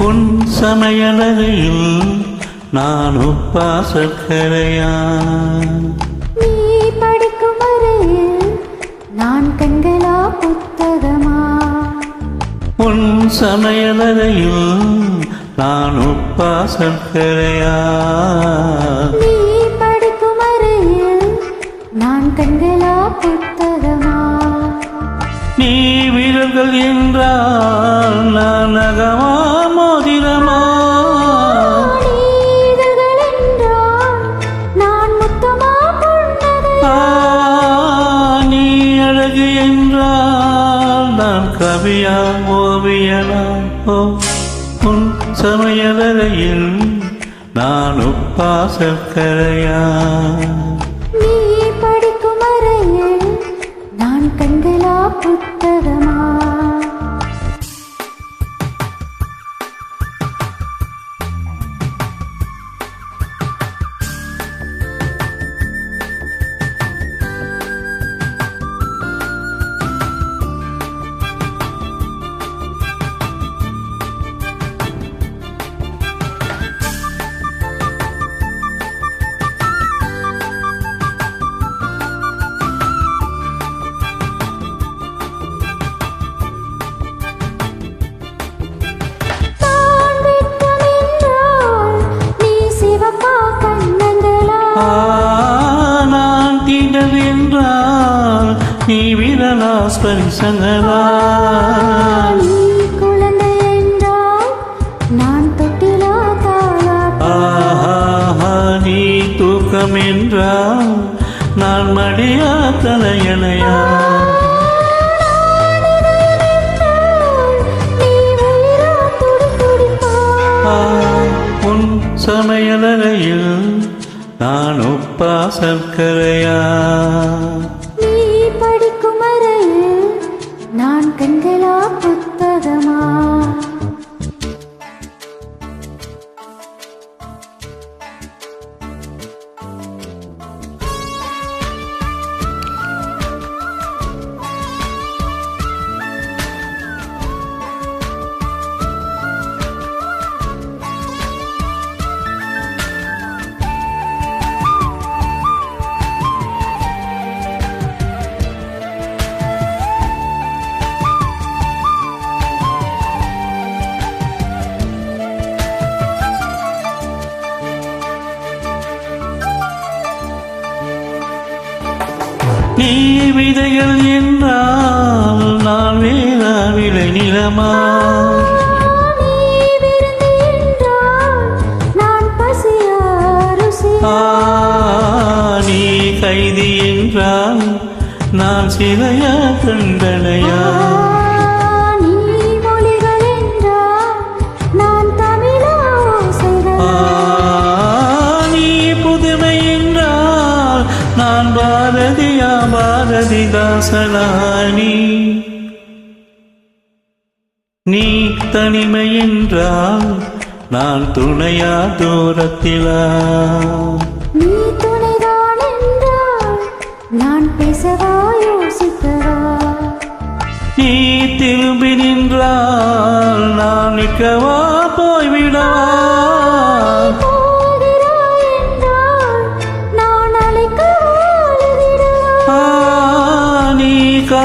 உன் சமையலறையில் நான் உப்பா சர்க்கரையா நீ படிக்கும் வரையில் நான் கண்களா புத்தகமா? உன் சமையலறையில் நான் உப்பா சர்க்கரையா நீ படிக்கும் வரையில் நான் கண்களா புத்தகமா? நீ வீரர்கள் என்றால் நான் நகமா நான் கவியா ஓவியனா ஓ உன் சமையலறையில் நான் உப்பாசக்கரையா? நீ படிக்கும் அறையில் நான் கண்களா புத்த என்றால் நீ விரலா ஸ்பரிசங்களா நீ நான் தூக்கம் என்றால் நான் மடியா தலையணையா? உன் சமையலறையில் நான் உப்பா சர்க்கரையா கண்களா நீ விதைகள் என்றால் நான் வேறா விளை நிலமா நீ கைதி என்றால் நான் சிலையா தண்டனையா? நான் தமிழா ஆ, ஓசைகளா நீ புதுமை என்றால் நான் பாரதியா பாரதிதாசனா நீ நீ தனிமை என்றால் நான் துணையா தூரத்திலா. நீ துணைதான் என்றால் நான் பேசவா யோசிக்கவா நீ திரும்பி நின்றால் நான் நிற்கவா போய்விடவா?